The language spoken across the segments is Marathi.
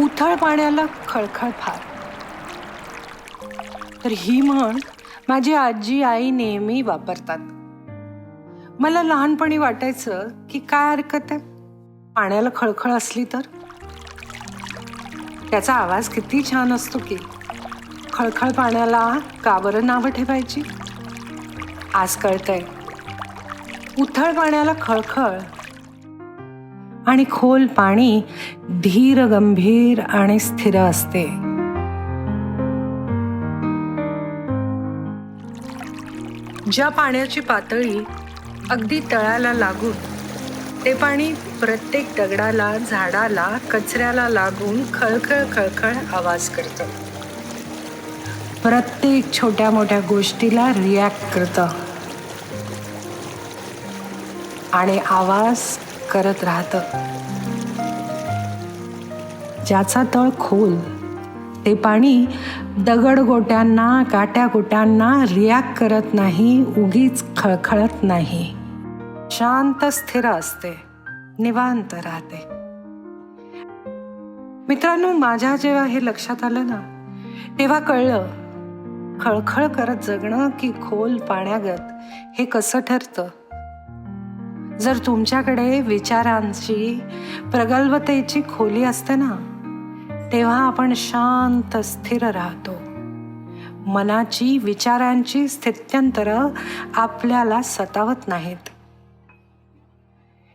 उथळ पाण्याला खळखळ फार. तर ही म्हण माझी आजी आई नेहमी वापरतात. मला लहानपणी वाटायचं की काय हरकत आहे? पाण्याला खळखळ असली तर? त्याचा आवाज किती छान असतो की खळखळ पाण्याला का बरं नावं ठेवायची. आज कळतंय. उथळ पाण्याला खळखळ आणि खोल पाणी धीर गंभीर आणि स्थिर असते. ज्या पाण्याची पातळी अगदी तळाला लागून ते पाणी प्रत्येक दगडाला झाडाला कचऱ्याला लागून खळखळ खळखळ आवाज करतं. प्रत्येक छोट्या मोठ्या गोष्टीला रिॲक्ट करतं. आणि आवाज करत राहतं. ज्याचा तळ खोल ते पाणी दगड गोट्यांना काट्या गोट्यांना रिॲक्ट करत नाही उगीच खळखळत नाही. शांत स्थिर असते निवांत राहते. मित्रांनो माझ्या जेव्हा हे लक्षात आलं ना तेव्हा कळलं खळखळ करत जगणं की खोल पाण्यागत हे कसं ठरतं? जर तुमच्याकडे विचारांची प्रगल्भतेची खोली असते ना तेव्हा आपण शांत स्थिर राहतो. मनाची विचारांची स्थित्यंतर आपल्याला सतावत नाहीत.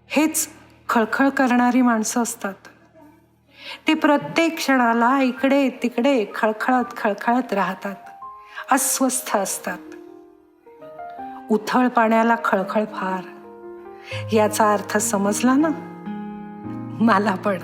हेच खळखळ करणारी माणसं असतात. ते प्रत्येक क्षणाला इकडे तिकडे खळखळत खळखळत राहतात. अस्वस्थ असतात. उथळ पाण्याला खळखळ फार. याचा अर्थ समजला ना? मला पण.